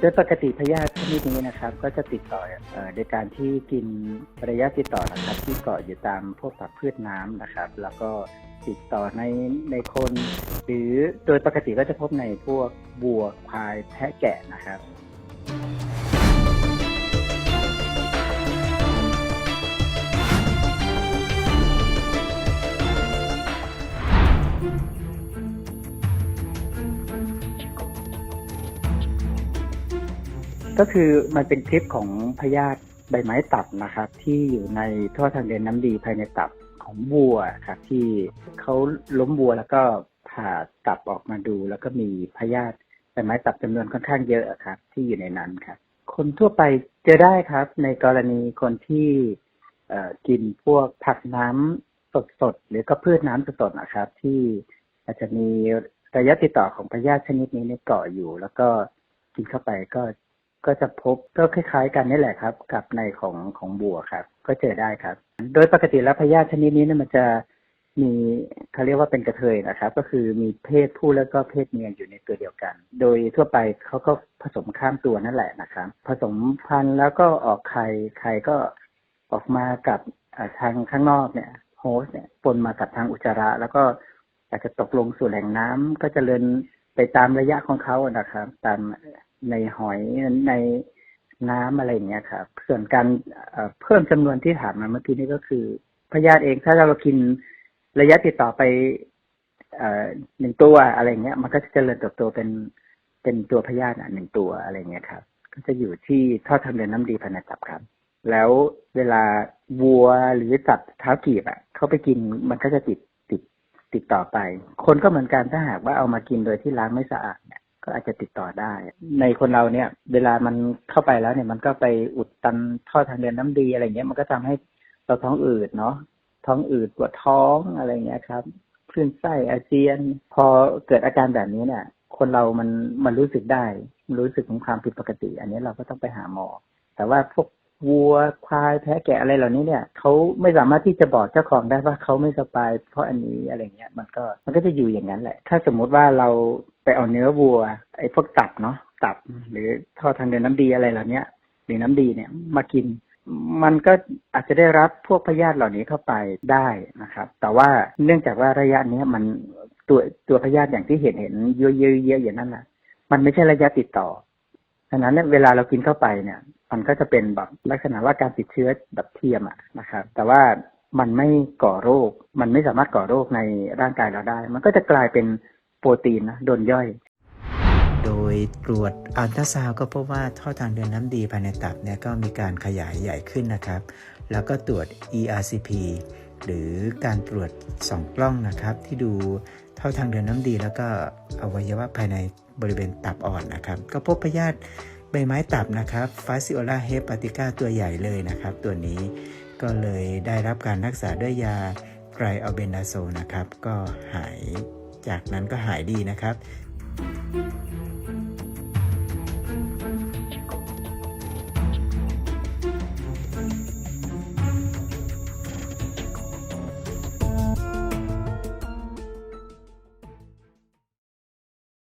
โดยปกติพยาธิชนิดนี้นะครับ ก็จะติดต่อโดยการที่กินระยะติดต่อนะครับ ที่เกาะอยู่ตามพวกผักพืชน้ำนะครับ แล้วก็ติดต่อในในคน หรือโดยปกติก็จะพบในพวกบัวควายแพะแกะนะครับ ก็คือมันเป็นคลิปของพยาธิใบไม้ตับนะครับ ที่อยู่ในท่อทางเดินน้ำดีภายในตับของวัวครับที่เขาล้มวัวแล้วก็ผ่าตับออกมาดู แล้วก็มีพยาธิใบไม้ตับจำนวนค่อนข้างเยอะครับ ที่อยู่ในนั้นครับ คนทั่วไปเจอได้ครับ ในกรณีคนที่เออกินพวกผักน้ำสดๆหรือก็พืชน้ำสดๆนะครับ ที่อาจจะมีระยะติดต่อของพยาธิชนิดนี้เนี่ยเกาะอยู่ แล้วก็กินเข้าไปก็ ก็จะพบก็คล้าย ๆ กันนี่แหละครับ กับในของของบัวครับ ก็เจอได้ครับ โดยปกติแล้วพยาธิชนิดนี้เนี่ยมันจะมีเขาเรียกว่าเป็นกระเทยนะครับ ก็คือมีเพศผู้แล้วก็เพศเมียอยู่ในตัวเดียวกัน โดยทั่วไปเขาก็ผสมข้ามตัวนั่นแหละนะครับ ผสมพันธุ์แล้วก็ออกไข่ไข่ก็ออกมากับทางข้างนอกเนี่ยโฮสต์เนี่ยปนมากับทางอุจจาระ แล้วก็อาจจะตกลงสู่แหล่งน้ำก็จเจริญไปตามระยะของเขานะครับ ตาม ในหอยในน้ำอะไรอย่างเงี้ยครับส่วนการเพิ่มจำนวนที่ถามมาเมื่อกี้นี้ก็คือพยาธิเองถ้าเรากินระยะติดต่อไปหนึ่งตัวอะไรเงี้ย มันก็จะเจริญเติบโตเป็นเป็นตัวพยาธิหนึ่งตัวอะไรเงี้ยครับ ก็จะอยู่ที่ท่อทางเดินน้ำดีภายในตับครับ แล้วเวลาวัวหรือสัตว์เท้ากีบอะเขาไปกินมันก็จะติดติดติดต่อไป คนก็เหมือนกันถ้าหากว่าเอามากินโดยที่ล้างไม่สะอาด ก็อาจจะติดต่อได้ ในคนเราเนี่ย เวลามันเข้าไปแล้วเนี่ยมันก็ไปอุดตันท่อทางเดินน้ำดีอะไรเงี้ยมันก็ทำให้เราท้องอืดเนาะท้องอืดปวดท้องอะไรเงี้ยครับคลื่นไส้อาเจียน พอเกิดอาการแบบนี้เนี่ย คนเรามันมันรู้สึกได้มันรู้สึกถึงความผิดปกติ อันนี้เราก็ต้องไปหาหมอ แต่ว่าพวก วัวควายแพะแกะอะไรเหล่านี้เนี่ยเขาไม่สามารถที่จะบอกเจ้าของได้ว่าเขาไม่สบายเพราะอันนี้อะไรเงี้ยมันก็มันก็จะอยู่อย่างนั้นแหละ ถ้าสมมุติว่าเราไปเอาเนื้อวัว ไอ้พวกตับเนาะตับหรือท่อทางเดินน้ำดีอะไรเหล่านี้หรือน้ำดีเนี่ยมากิน มันก็อาจจะได้รับพวกพยาธิเหล่านี้เข้าไปได้นะครับ แต่ว่าเนื่องจากว่าระยะเนี้ยมันตัวตัวพยาธิอย่างที่เห็นเห็นเยอะๆเยอะๆอย่างนั้นแหละมันไม่ใช่ระยะติดต่อฉะนั้นเนี่ยเวลาเรากินเข้าไปเนี่ย มันก็จะเป็นแบบลักษณะว่าการติดเชื้อแบบเทียมอะนะครับ แต่ว่ามันไม่ก่อโรค มันไม่สามารถก่อโรคในร่างกายเราได้ มันก็จะกลายเป็นโปรตีนนะโดนย่อย โดยตรวจอัลตราซาวก็พบว่าท่อทางเดินน้ำดีภายในตับเนี่ยก็มีการขยายใหญ่ขึ้นนะครับ แล้วก็ตรวจ ERCP หรือการตรวจสองกล้องนะครับ ที่ดูท่อทางเดินน้ำดี แล้วก็อวัยวะภายในบริเวณตับอ่อนนะครับ ก็พบพยาธิ ใบไม้ตับนะครับฟาซิโอลาเฮปาติก้าตัวใหญ่เลยนะครับ ตัวนี้ก็เลยได้รับการรักษาด้วยยาไกรอเบนดาโซนะครับ ก็หายจากนั้นก็หายดีนะครับ